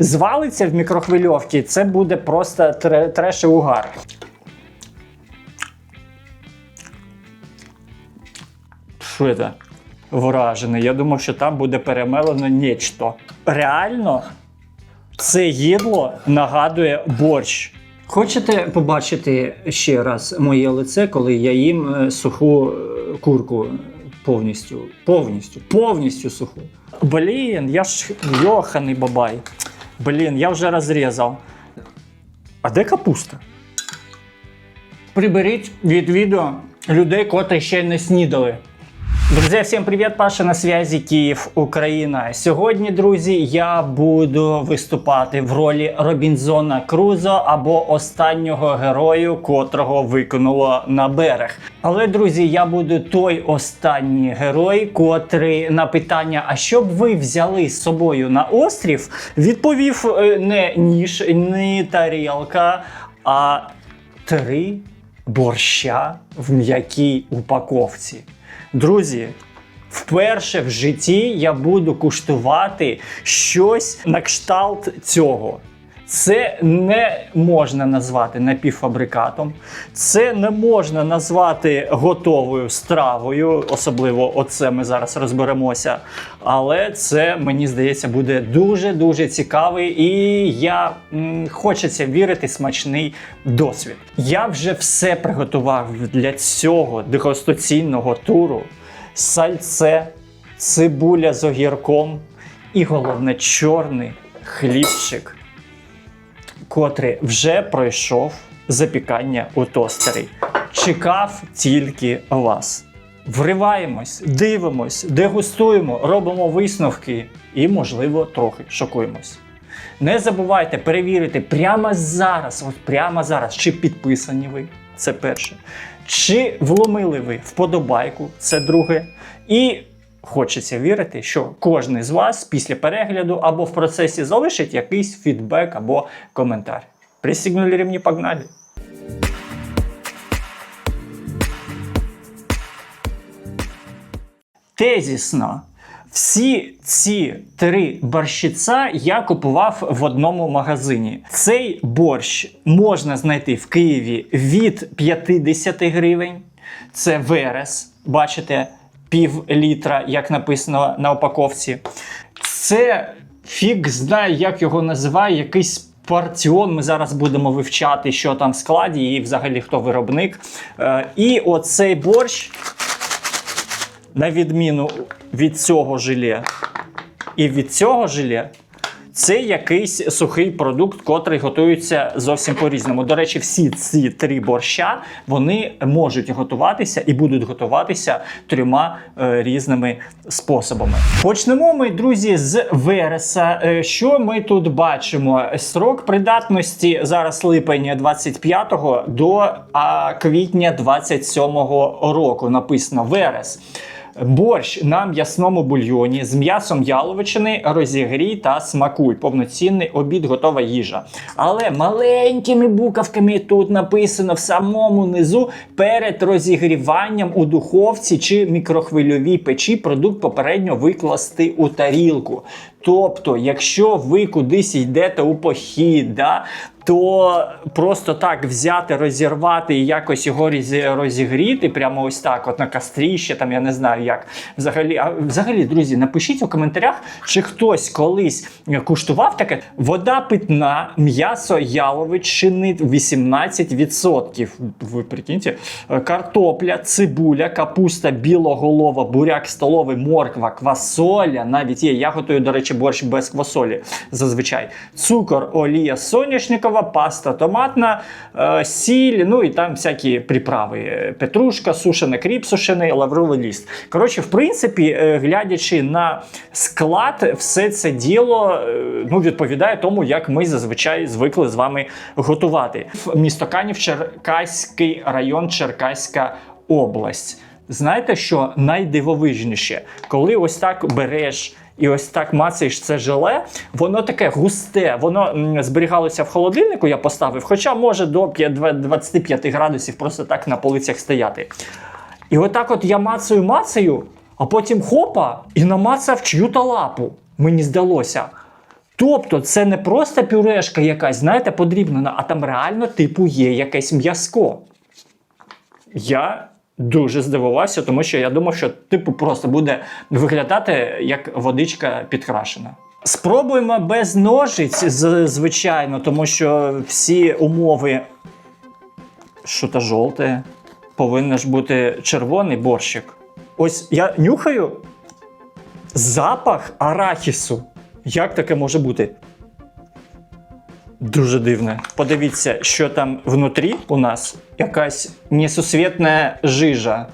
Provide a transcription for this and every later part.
звалиться в мікрохвильовці, це буде просто тре- треш і угар. Що це? Вражений. Я думав, що там буде перемелено нечто. Реально, це їдло нагадує борщ. Хочете побачити ще раз моє лице, коли я їм е, суху е, курку повністю, повністю, повністю суху. Блін, я ж йоханий бабай. Блін, я вже розрізав. А де капуста? Приберіть від відео людей, котрі ще не снідали. Друзі, всім привіт! Паша на зв'язі Київ, Україна. Сьогодні, друзі, я буду виступати в ролі Робінзона Крузо або останнього герою, котрого викинуло на берег. Але, друзі, я буду той останній герой, котрий на питання, а що б ви взяли з собою на острів, відповів е, не ніж, не тарілка, а три борща в м'якій упаковці. Друзі, вперше в житті я буду куштувати щось на кшталт цього. Це не можна назвати напівфабрикатом, це не можна назвати готовою стравою, особливо оце ми зараз розберемося. Але це, мені здається, буде дуже-дуже цікавий і я м, хочеться вірити смачний досвід. Я вже все приготував для цього дегустаційного туру: сальце, цибуля з огірком і головне чорний хлібчик котрий вже пройшов запікання у тостері. Чекав тільки вас. Вриваємось, дивимось, дегустуємо, робимо висновки і, можливо, трохи шокуємось. Не забувайте перевірити прямо зараз, от прямо зараз, чи підписані ви, це перше. Чи вломили ви вподобайку, це друге. І хочеться вірити, що кожен з вас після перегляду або в процесі залишить якийсь фідбек або коментар. Пристігнули ремні, погнали! Тезісно. Всі ці три борщица я купував в одному магазині. Цей борщ можна знайти в Києві від 50 гривень. Це верес, бачите, пів літра, як написано на упаковці. Це фіг знає, як його називає, якийсь партіон. Ми зараз будемо вивчати, що там в складі, і взагалі хто виробник. Е, І оцей борщ на відміну від цього желе і від цього желе, це якийсь сухий продукт, котрий готується зовсім по-різному. До речі, всі ці три борща вони можуть готуватися і будуть готуватися трьома е, різними способами. Почнемо ми, друзі, з вереса. Е, Що ми тут бачимо? Срок придатності зараз липень 25-го до а, квітня 27-го року. Написано верес. Борщ на м'ясному бульйоні з м'ясом яловичини, розігрій та смакуй. Повноцінний обід, готова їжа. Але маленькими буковками тут написано в самому низу перед розігріванням у духовці чи мікрохвильовій печі продукт попередньо викласти у тарілку. Тобто, якщо ви кудись йдете у похід, да, то просто так взяти, розірвати і якось його розігріти, прямо ось так, от на кастріще, там я не знаю як. Взагалі, а взагалі, друзі, напишіть у коментарях, чи хтось колись куштував таке. Вода питна, м'ясо яловичини 18%. Ви прикиньте, картопля, цибуля, капуста, білоголова, буряк столовий, морква, квасоля. Навіть є. Я готую, до речі, борщ без квасолі зазвичай. Цукор, олія соняшникова, паста томатна, е, сіль, ну і там всякі приправи. Е, Петрушка, сушений кріп сушений, лавровий ліст. Коротше, в принципі, е, глядячи на склад, все це діло ну, відповідає тому, як ми зазвичай звикли з вами готувати. Місто Канів, Черкаський район, Черкаська область. Знаєте, що найдивовижніше, коли ось так береш і ось так мацаєш це желе, воно таке густе, воно зберігалося в холодильнику, я поставив, хоча може до 25 градусів просто так на полицях стояти. І отак от я мацаю, мацаю, а потім хопа, і намацав чию-то лапу. Мені здалося. Тобто це не просто пюрешка якась, знаєте, подрібнена, а там реально, типу, є якесь м'язко. Я дуже здивувався, тому що я думав, що типу просто буде виглядати як водичка підкрашена. Спробуємо без ножиць, звичайно, тому що всі умови. Що то жовте, повинен ж бути червоний борщик. Ось я нюхаю запах арахісу. Як таке може бути? Дуже дивне. Подивіться, що там внутрі у нас якась несусвітна жижа.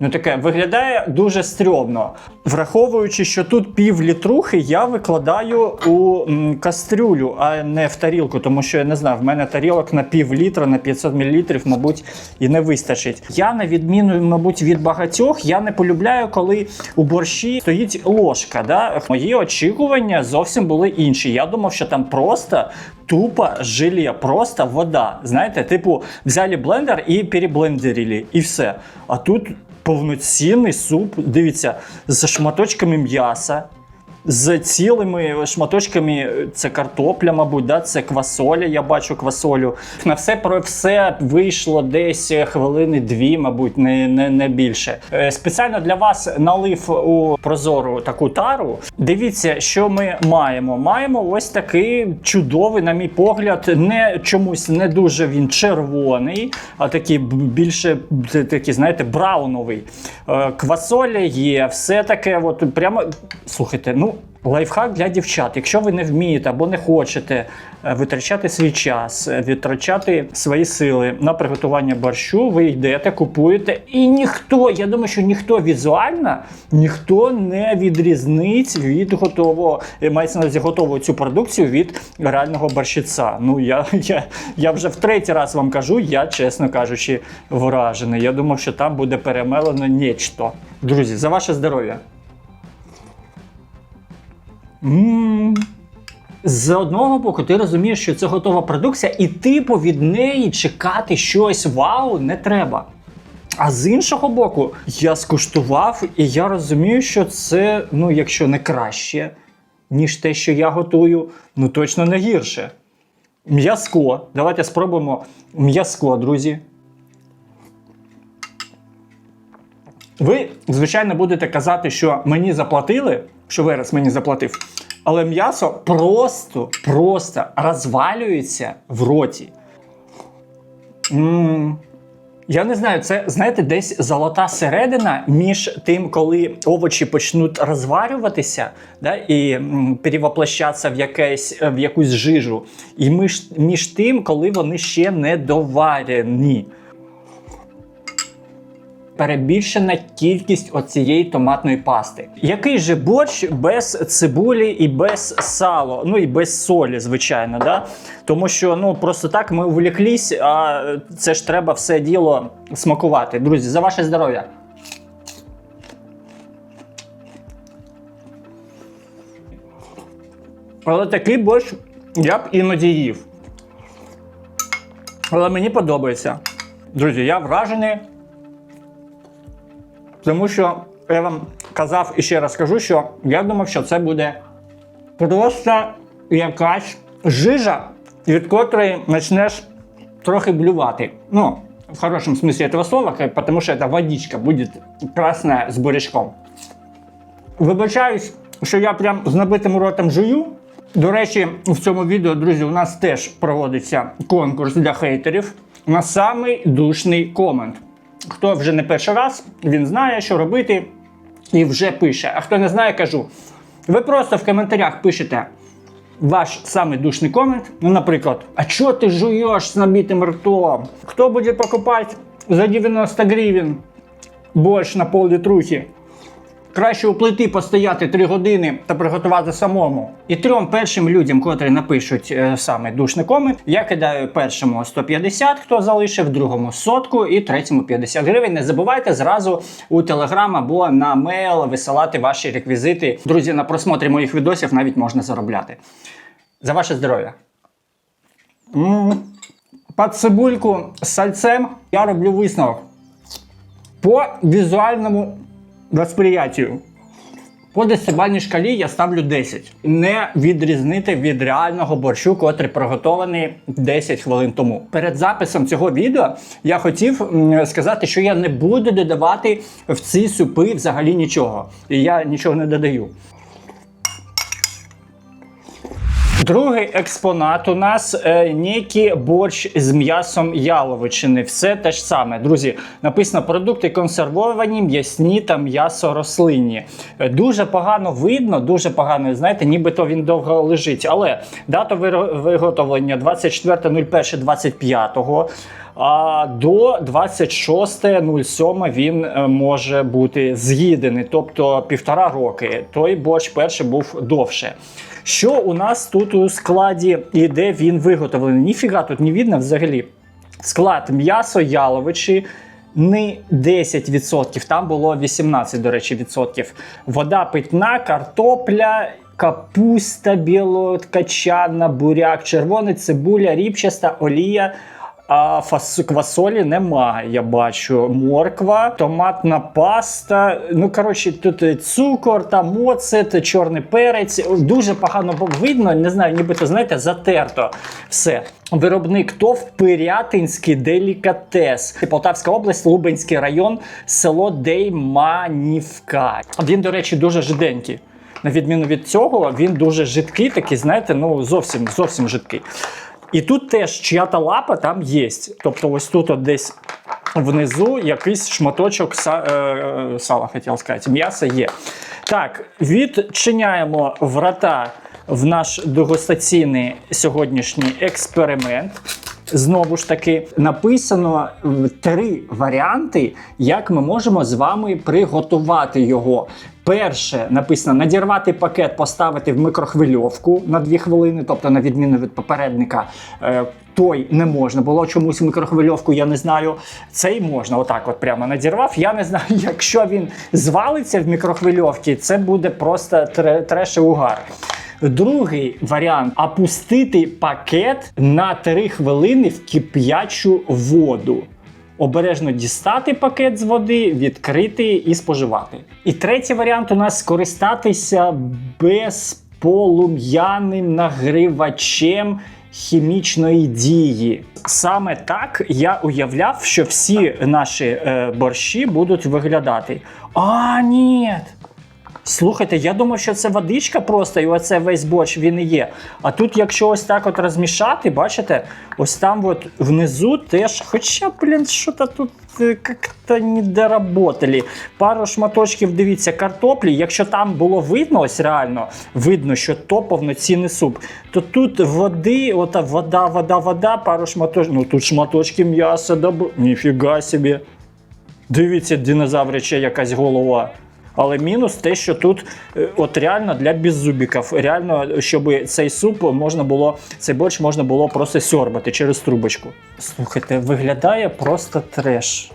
Ну таке виглядає дуже стрьомно. Враховуючи, що тут пів літрухи, я викладаю у кастрюлю, а не в тарілку, тому що я не знаю, в мене тарілок на пів літра, на 500 мл, мабуть, і не вистачить. Я, на відміну, мабуть, від багатьох, я не полюбляю, коли у борщі стоїть ложка. Да? Мої очікування зовсім були інші. Я думав, що там просто тупо желе, просто вода. Знаєте, типу, взяли блендер і переблендерили, і все. А тут повноцінний суп, дивіться, з шматочками м'яса. З цілими шматочками це картопля, мабуть, да? це квасоля, я бачу квасолю. На все про все вийшло десь хвилини дві, мабуть, не, не, не більше. Е, Спеціально для вас налив у прозору таку тару. Дивіться, що ми маємо. Маємо ось такий чудовий, на мій погляд, не чомусь не дуже він червоний, а такий більше такий, знаєте, брауновий. Е, Квасоля є, все таке. От прямо слухайте, ну. Лайфхак для дівчат. Якщо ви не вмієте або не хочете е, витрачати свій час, е, витрачати свої сили на приготування борщу, ви йдете, купуєте, і ніхто, я думаю, що ніхто візуально ніхто не відрізнить від готового, е, мається на увазі готову цю продукцію від реального борщиця. Ну я, я, я вже в третій раз вам кажу, я чесно кажучи, вражений. Я думав, що там буде перемелено нечто. Друзі, за ваше здоров'я. З одного боку, ти розумієш, що це готова продукція, і типу від неї чекати щось вау не треба. А з іншого боку, я скуштував, і я розумію, що це, ну, якщо не краще, ніж те, що я готую, ну точно не гірше. М'язко. Давайте спробуємо м'язко, друзі. Ви, звичайно, будете казати, що мені заплатили, що Верес мені заплатив, але м'ясо просто, просто розвалюється в роті. м Я не знаю, це знаєте, десь золота середина між тим, коли овочі почнуть розварюватися да, і перевоплощатися в, якесь, в якусь жижу, і між, між тим, коли вони ще не доварені перебільшена кількість оцієї томатної пасти. Який же борщ без цибулі і без сала, ну і без солі, звичайно, да? Тому що ну просто так ми увлеклись, а це ж треба все діло смакувати. Друзі, за ваше здоров'я. Але такий борщ я б іноді їв. Але мені подобається. Друзі, я вражений. Тому що я вам казав і ще раз кажу, що я думав, що це буде просто якась жижа, від котрої почнеш трохи блювати. Ну, в хорошем смысле этого слова, тому що це водичка буде красна з бурячком. Вибачаюсь, що я прям з набитим ротом жую. До речі, в цьому відео, друзі, у нас теж проводиться конкурс для хейтерів на самий душний комент. Хто вже не перший раз, він знає, що робити, і вже пише. А хто не знає, кажу. Ви просто в коментарях пишете ваш самий душний комент. Ну, наприклад, а чого ти жуєш з набитим ртом? Хто буде покупати за 90 гривень борщ на пол літрухи? Краще у плити постояти 3 години та приготувати самому. І трьом першим людям, котрі напишуть е, саме душний комент, я кидаю першому 150, хто залишив, другому сотку і третьому 50 гривень. Не забувайте зразу у телеграм або на мейл висилати ваші реквізити. Друзі, на просмотрі моїх відосів навіть можна заробляти. За ваше здоров'я. Під цибульку з сальцем я роблю висновок по візуальному восприятию. По десибальній шкалі я ставлю 10. Не відрізнити від реального борщу, котрий приготований 10 хвилин тому. Перед записом цього відео я хотів сказати, що я не буду додавати в ці супи взагалі нічого. І я нічого не додаю. Другий експонат у нас е, некий борщ з м'ясом яловичини. Все те ж саме. Друзі, написано продукти консервовані, м'ясні та м'ясо рослинні. Е, Дуже погано видно, дуже погано, знаєте, нібито він довго лежить. Але дата виготовлення 24.01.25. А до 26.07 він е, може бути з'їдений, тобто півтора роки. Той борщ перший був довше. Що у нас тут у складі і де він виготовлений? Ніфіга тут не видно взагалі. Склад м'ясо, яловичі. Не 10%, там було 18, до речі, відсотків. Вода питна, картопля, капуста білокачана, буряк, червоний, цибуля, ріпчаста, олія. А фас... квасолі немає, я бачу. Морква, томатна паста. Ну, коротше, тут цукор, там моцет, чорний перець. Дуже погано видно, не знаю, нібито, знаєте, затерто все. Виробник ТОВ Пирятинський делікатес. Полтавська область, Лубенський район, село Дейманівка. Він, до речі, дуже жиденький. На відміну від цього, він дуже жидкий, такий, знаєте, ну зовсім зовсім жидкий. І тут теж чия-то лапа там є. Тобто, ось тут от десь внизу якийсь шматочок са, е, сала, хотів сказати, м'яса є. Так, відчиняємо врата в наш дегустаційний сьогоднішній експеримент. Знову ж таки, написано три варіанти, як ми можемо з вами приготувати його. Перше написано надірвати пакет, поставити в микрохвильовку на 2 хвилини, тобто на відміну від попередника. е, Той не можна було чомусь в микрохвильовку, я не знаю. Цей можна, отак, от прямо надірвав. Я не знаю, якщо він звалиться в мікрохвильовці, це буде просто тре- треш і угар. Другий варіант опустити пакет на 3 хвилини в кип'ячу воду. Обережно дістати пакет з води, відкрити і споживати. І третій варіант у нас скористатися безполум'яним нагрівачем хімічної дії. Саме так я уявляв, що всі наші е, борщі будуть виглядати. А, ні! Слухайте, я думав, що це водичка просто, і оце весь борщ він і є. А тут, якщо ось так от розмішати, бачите, ось там от внизу теж, хоча, блін, що-то тут е, як-то не доработали. Пару шматочків, дивіться, картоплі. Якщо там було видно, ось реально видно, що то повноцінний суп, то тут води, ота вода, вода, вода, пару шматочків. Ну тут шматочки м'яса, доб... ніфіга собі. Дивіться, динозаврича якась голова. Але мінус те, що тут е, от реально для беззубіків, реально, щоб цей суп можна було, цей борщ можна було просто сьорбати через трубочку. Слухайте, виглядає просто треш.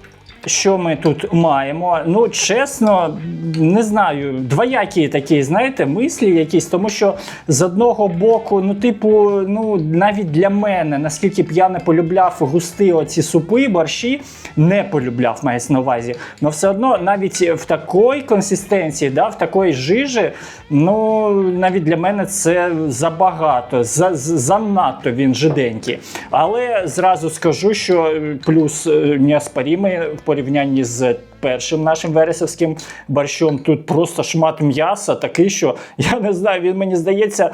Що ми тут маємо? Ну, чесно, не знаю, двоякі такі, знаєте, мислі якісь, тому що з одного боку, ну, типу, ну, навіть для мене, наскільки б я не полюбляв густі оці супи, борщі, не полюбляв, мається на увазі. але все одно навіть в такій консистенції, да, в такій жижі, ну, навіть для мене це забагато, за, занадто він жиденький. Але зразу скажу, що плюс е, неоспорімий порівнянні з першим нашим вересовським борщом. Тут просто шмат м'яса такий, що я не знаю, він мені здається.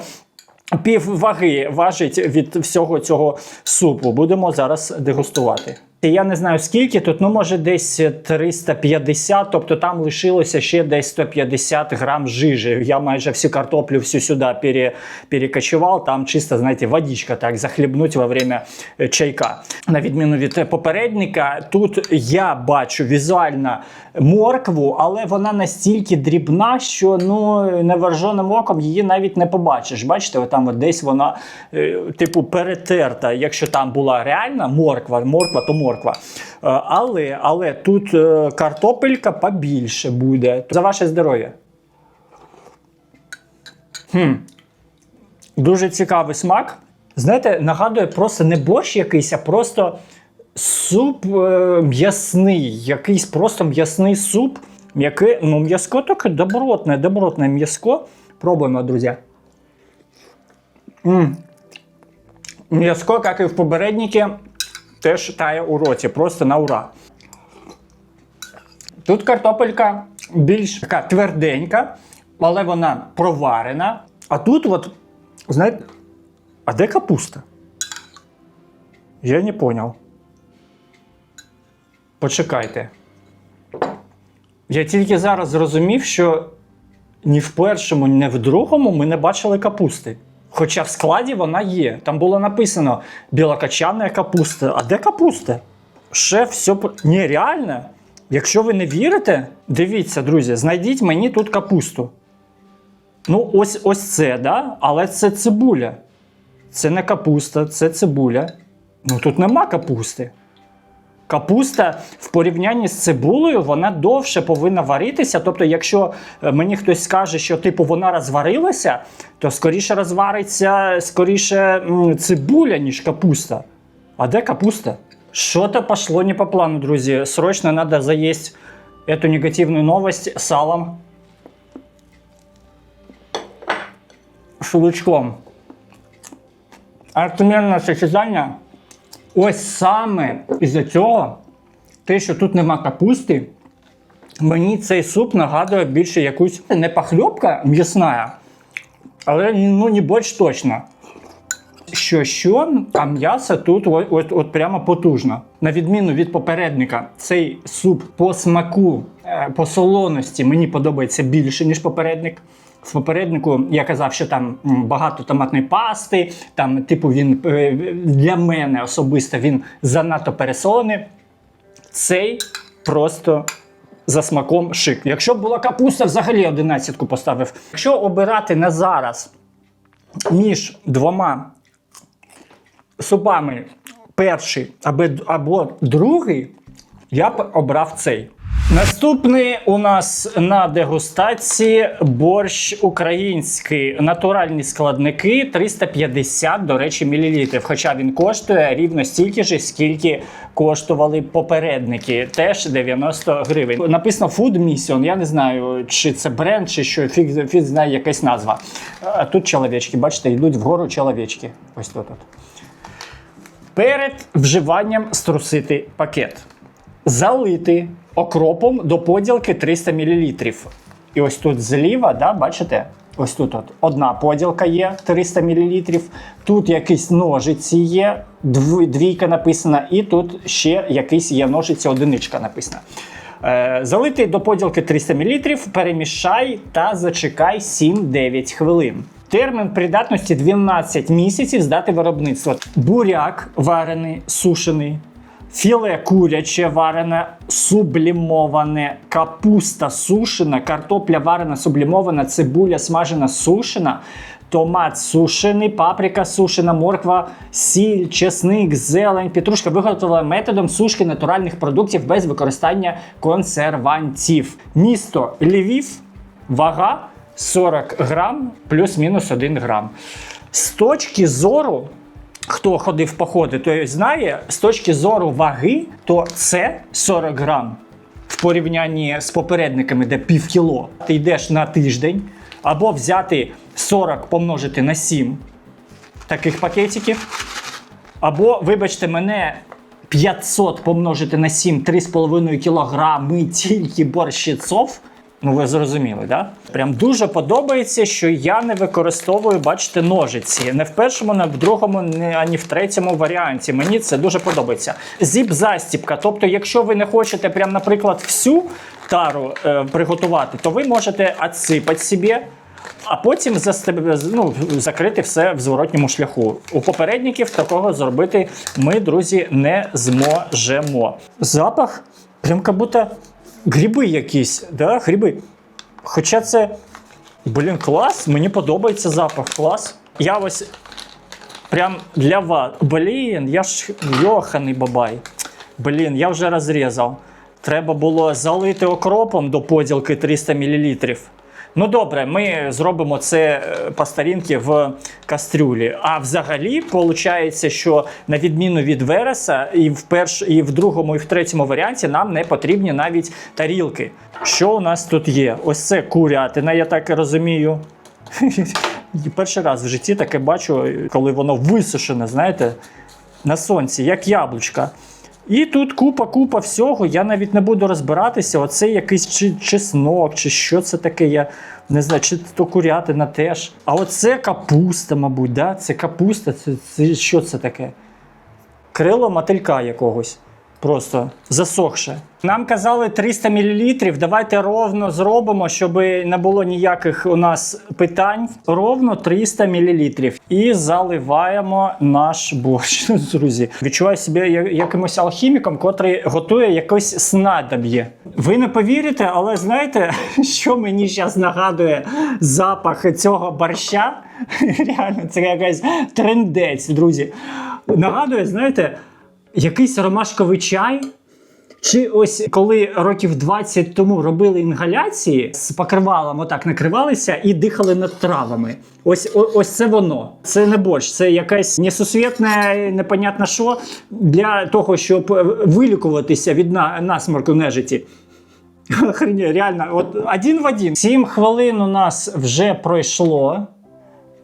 Пів ваги важить від всього цього супу. Будемо зараз дегустувати. Я не знаю скільки тут, ну може десь 350, тобто там лишилося ще десь 150 грам жижі. Я майже всю картоплю всю сюди пере, перекочував, там чисто, знаєте, водичка так захлібнуть во время е, чайка. На відміну від е, попередника, тут я бачу візуально моркву, але вона настільки дрібна, що ну невооруженим оком її навіть не побачиш. Бачите, отам от десь вона е, типу перетерта. Якщо там була реальна морква, морква, то морква. Е, Але, але тут е, картопелька побільше буде. За ваше здоров'я. Хм. Дуже цікавий смак. Знаєте, нагадує просто не борщ якийсь, а просто суп е, м'ясний. Якийсь просто м'ясний суп. М'яке, ну м'яско таке добротне, добротне м'яско. Пробуємо, друзі. М'яско, як і в попереднике, теж тає у роті, просто на ура. Тут картопелька більш така тверденька, але вона проварена. А тут, от, знаєте, а де капуста? Я не поняв. Почекайте. Я тільки зараз зрозумів, що ні в першому, ні в другому ми не бачили капусти. Хоча в складі вона є. Там було написано білокачана капуста. А де капуста? Ще все. Ні, реально. Якщо ви не вірите, дивіться, друзі, знайдіть мені тут капусту. Ну, ось ось це, да? але це цибуля. Це не капуста, це цибуля. Ну тут нема капусти. Капуста в порівнянні з цибулею вона довше повинна варитися. Тобто, якщо е, мені хтось скаже, що типу вона розварилася, то скоріше розвариться скоріше цибуля, ніж капуста. А де капуста? Что-то пошло не по плану, друзі. Срочно надо заесть эту негативную новость салом. Шелучком. Артемірне сочетання. Ось саме із-за цього, те, що тут нема капусти, мені цей суп нагадує більше якусь не похльопка м'ясна, але ну не більш точно. Що що, а м'ясо тут от, от, от прямо потужно. На відміну від попередника, цей суп по смаку, е, по солоності мені подобається більше, ніж попередник. В попереднику я казав, що там багато томатної пасти, там, типу, він е, для мене особисто він занадто пересолений. Цей просто за смаком шик. Якщо б була капуста, взагалі одинадцятку поставив. Якщо обирати на зараз між двома супами перший або, або другий, я б обрав цей. Наступний у нас на дегустації борщ український. Натуральні складники 350, до речі, мілілітрів. Хоча він коштує рівно стільки ж, скільки коштували попередники. Теж 90 гривень. Написано Food Mission. Я не знаю, чи це бренд, чи що фіг, фіг знає якась назва. А тут чоловічки, бачите, йдуть вгору чоловічки. Ось тут. от. Перед вживанням струсити пакет. Залити окропом до поділки 300 мл. І ось тут зліва, да, бачите? Ось тут от одна поділка є 300 мл. Тут якісь ножиці є, двійка написана, і тут ще якийсь є ножиці, одиничка написана. Е, залити до поділки 300 мл, перемішай та зачекай 7-9 хвилин. Термін придатності 12 місяців з дати виробництва. Буряк варений, сушений, філе куряче варене, сублімоване, капуста сушена, картопля варена, сублімована, цибуля смажена, сушена. Томат сушений, паприка сушена, морква, сіль, чесник, зелень, петрушка виготовлена методом сушки натуральних продуктів без використання консервантів. Місто Львів, вага 40 грам плюс-мінус 1 грам. З точки зору, хто ходив походи, той знає, з точки зору ваги, то це 40 грам в порівнянні з попередниками, де пів кіло. Ти йдеш на тиждень, або взяти 40 помножити на 7 таких пакетиків, або, вибачте мене, 500 помножити на 7 3,5 кілограми тільки борщицов. Ну, ви зрозуміли, да? Прям дуже подобається, що я не використовую, бачите, ножиці. Не в першому, не в другому, не ані в третьому варіанті. Мені це дуже подобається. Зіп-застіпка. Тобто, якщо ви не хочете, прям, наприклад, всю тару е, приготувати, то ви можете відсипати собі. А потім ну, закрити все в зворотньому шляху. У попередників такого зробити ми, друзі, не зможемо. Запах, прям як будто гриби якісь, да? гриби. Хоча це, блін, клас, мені подобається запах, клас. Я ось прям для вас. Блін, я ж йоханий бабай. Блін, я вже розрізав. Треба було залити окропом до поділки 300 мл. Ну добре, ми зробимо це е, по старінки в кастрюлі. А взагалі, виходить, що на відміну від вереса, і в перш, і в другому, і в третьому варіанті нам не потрібні навіть тарілки. Що у нас тут є? Ось це курятина, я так розумію. Перший раз в житті таке бачу, коли воно висушене, знаєте, на сонці, як яблучка. І тут купа-купа всього. Я навіть не буду розбиратися. Оце якийсь чи чеснок, чи що це таке. Я не знаю, чи то курятина теж. А оце капуста, мабуть, да? це капуста. Це, це що це таке? Крило мотилька якогось. Просто засохше. Нам казали 300 мл. Давайте ровно зробимо, щоб не було ніяких у нас питань. Ровно 300 мл. І заливаємо наш борщ. Друзі, відчуваю себе якимось алхіміком, котрий готує якось снадоб'є. Ви не повірите, але знаєте, що мені зараз нагадує запах цього борща? Реально, це якась трендець, друзі. Нагадує, знаєте, якийсь ромашковий чай. Чи ось коли років 20 тому робили інгаляції з покривалом, отак накривалися і дихали над травами. Ось о- ось це воно. Це не борщ, це якась несусвітне, непонятно що для того, щоб е, вилікуватися від на- насморку нежиті. Охренеть, реально, от один в один. Сім хвилин у нас вже пройшло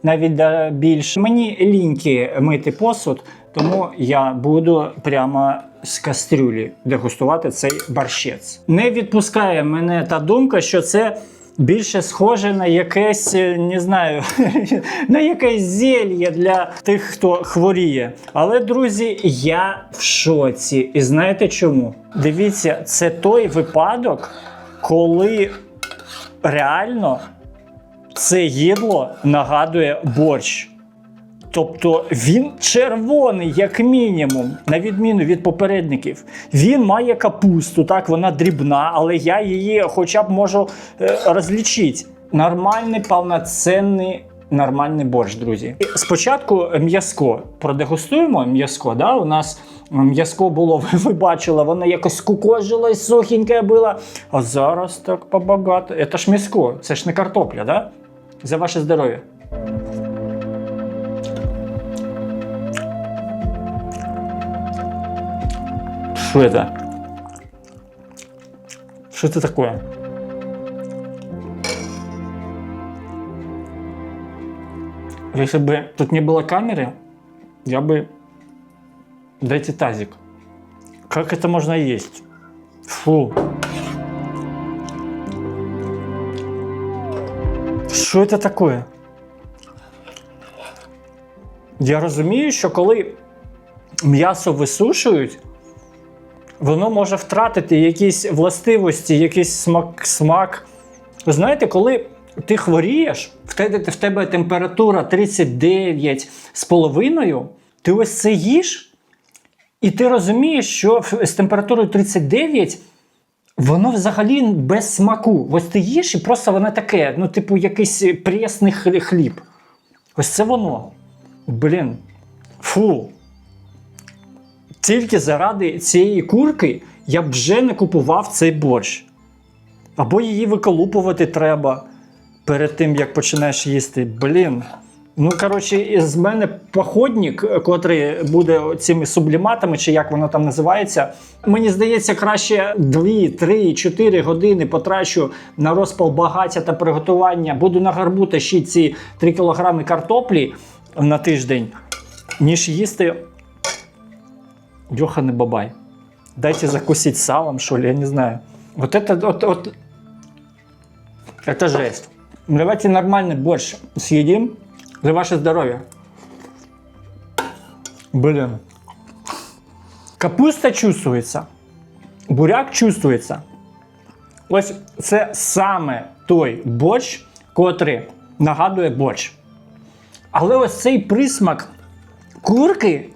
навіть більше. Мені ліньки мити посуд, тому я буду прямо з кастрюлі дегустувати цей борщець. Не відпускає мене та думка, що це. Більше схоже на якесь, е, не знаю, на якесь зельє для тих, хто хворіє. Але, друзі, я в шоці. І знаєте чому? Дивіться, це той випадок, коли реально це їдло нагадує борщ. Тобто він червоний, як мінімум, на відміну від попередників. Він має капусту, так, вона дрібна, але я її хоча б можу е, розлічити. Нормальний, повноцінний, нормальний борщ, друзі. Спочатку м'язко. Продегустуємо м'язко. Да? У нас м'язко було, ви, бачили, воно якось скукожилось, сухеньке було. А зараз так побагато. Це ж м'язко, це ж не картопля, да? За ваше здоров'я. Что это? Что это такое? Если бы тут не было камеры, я бы... Дайте тазик. Как это можно есть? Фу. Що це таке? Я розумію, що коли м'ясо висушують, воно може втратити якісь властивості, якийсь смак. смак. Знаєте, коли ти хворієш, в тебе, в тебе температура 39 з половиною, ти ось це їш, і ти розумієш, що з температурою 39 воно взагалі без смаку. Ось ти їш і просто воно таке, ну, типу, якийсь пресний хлі- хліб. Ось це воно. Блін. Фу. Тільки заради цієї курки я б вже не купував цей борщ. Або її виколупувати треба перед тим, як починаєш їсти. Блін. Ну, коротше, з мене походник, котрий буде цими субліматами, чи як воно там називається. Мені здається, краще 2, 3, 4 години потрачу на розпал багаття та приготування. Буду на гарбу тащити ці 3 кілограми картоплі на тиждень, ніж їсти Йоханий бабай. Дайте закусить салом, что ли, я не знаю. Вот это, вот, вот, это жесть. Давайте нормальный борщ съедим за ваше здоровье. Блин. Капуста чувствуется. Буряк чувствується. Ось це саме той борщ, котрий нагадує борщ. Але ось цей присмак курки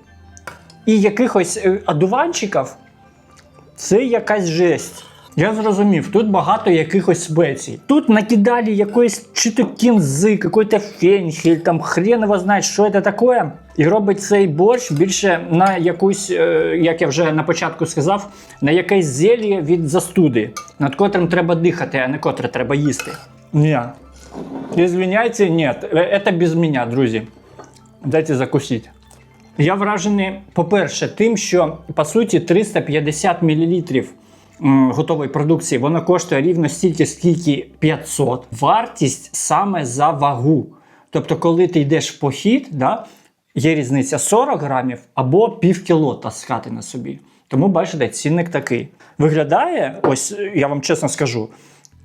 і якихось е, одуванчиків це якась жесть. Я зрозумів, тут багато якихось спецій. Тут накидали якоїсь чи то кінзи, якийсь фенхель, там хрен його знає, що це таке. І робить цей борщ більше на якусь, е, як я вже на початку сказав, на якесь зелье від застуди, над котрим треба дихати, а не котре треба їсти. Ні, Извиняйте, нет, э, это без меня, друзі. Дайте закусити. Я вражений, по-перше, тим, що по суті 350 мл готової продукції воно коштує рівно стільки, скільки 500. Вартість саме за вагу. Тобто, коли ти йдеш в похід, да, є різниця 40 грамів або пів кіло таскати на собі. Тому бачите, цінник такий. Виглядає, ось я вам чесно скажу,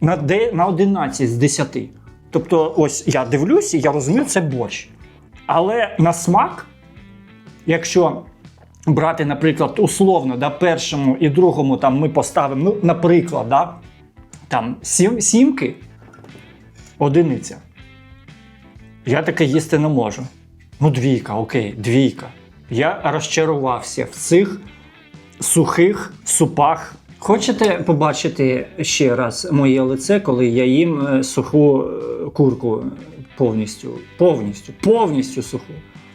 на, де, на 11 з 10. Тобто, ось я дивлюсь і я розумію, це борщ. Але на смак якщо брати, наприклад, условно, да, першому і другому там ми поставимо, ну, наприклад, да, там сім, сімки, одиниця. Я таке їсти не можу. Ну, двійка, окей, двійка. Я розчарувався в цих сухих супах. Хочете побачити ще раз моє лице, коли я їм е, суху е, курку повністю, повністю, повністю суху.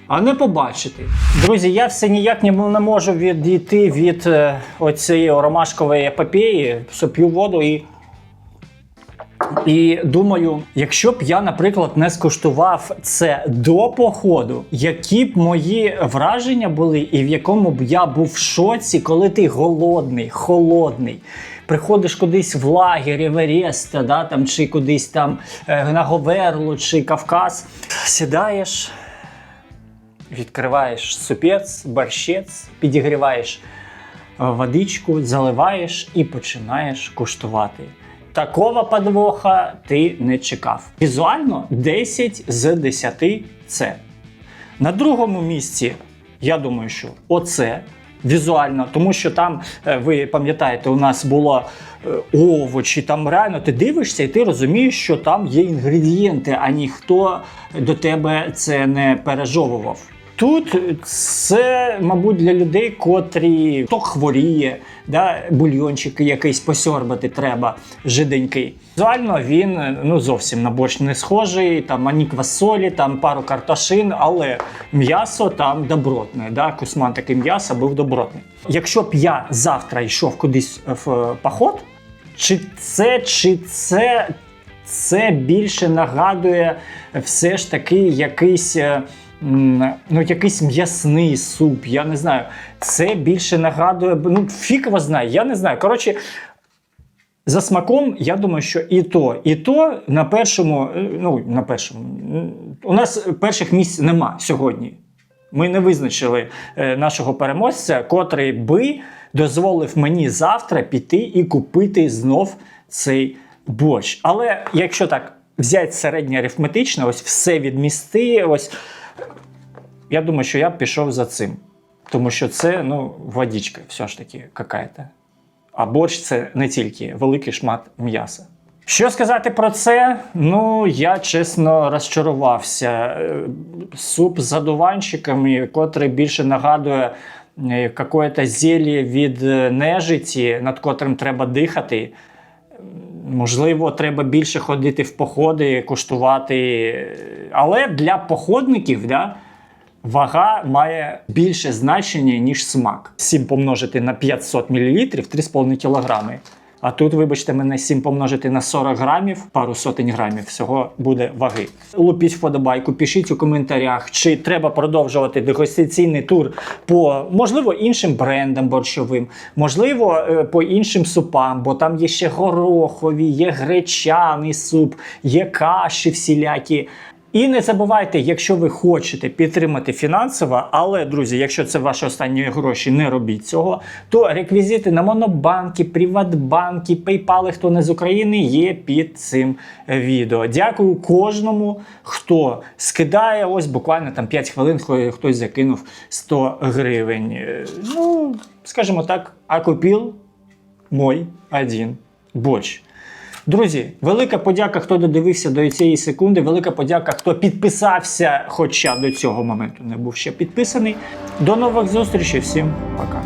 А не побачити. Друзі, я все ніяк не, можу відійти від е, оцієї ромашкової епопеї, що п'ю воду і. І думаю, якщо б я, наприклад, не скуштував це до походу, які б мої враження були, і в якому б я був в шоці, коли ти голодний, холодний. Приходиш кудись в лагерь Евереста, да, там, чи кудись там е, на Говерлу, чи Кавказ, сідаєш, відкриваєш супець, борщець, підігріваєш е, водичку, заливаєш і починаєш куштувати. Такого подвоха ти не чекав. Візуально 10 з 10 це. На другому місці, я думаю, що оце візуально, тому що там, е, ви пам'ятаєте, у нас було е, овочі, там реально ти дивишся і ти розумієш, що там є інгредієнти, а ніхто до тебе це не пережовував. Тут це, мабуть, для людей, котрі хто хворіє, да, бульйончик якийсь посьорбати треба жиденький. Візуально він ну зовсім на борщ не схожий, там ані квасолі, там пару картошин, але м'ясо там добротне. Да? Кусман такий м'яса був добротний. Якщо б я завтра йшов кудись в поход, чи це, чи це, це більше нагадує все ж таки якийсь. Ну, якийсь м'ясний суп, я не знаю. Це більше нагадує, ну, його знає, я не знаю. Коротше, за смаком, я думаю, що і то, і то на першому, е, ну, на першому, у нас перших місць нема сьогодні. Ми не визначили е, нашого переможця, котрий би дозволив мені завтра піти і купити знов цей борщ. Але якщо так взяти середнє арифметичне, ось все відмісти, ось я думаю, що я б пішов за цим. Тому що це ну, водичка, все ж таки, какая-то. А борщ це не тільки великий шмат м'яса. Що сказати про це? Ну, я чесно розчарувався. Е, Суп з задуванчиками, котрий більше нагадує е, якесь зілля від е, нежиті, над котрим треба дихати. Можливо, треба більше ходити в походи, куштувати. Але для походників, да, Вага має більше значення, ніж смак. 7 помножити на 500 мл 3,5 кг. А тут, вибачте мене, 7 помножити на 40 грамів, пару сотень грамів всього буде ваги. Лупіть вподобайку, пишіть у коментарях, чи треба продовжувати дегустаційний тур по можливо іншим брендам борщовим, можливо, е, по іншим супам, бо там є ще горохові, є гречаний суп, є каші всілякі. І не забувайте, якщо ви хочете підтримати фінансово, але, друзі, якщо це ваші останні гроші, не робіть цього, то реквізити на Монобанки, Приватбанки, PayPal, хто не з України, є під цим відео. Дякую кожному, хто скидає. Ось буквально там 5 хвилин хто- хтось закинув 100 гривень. Е, Ну, скажімо так, а купив мой один борщ. Друзі, велика подяка, хто додивився до цієї секунди. Велика подяка, хто підписався, хоча до цього моменту не був ще підписаний. До нових зустрічей. Всім пока.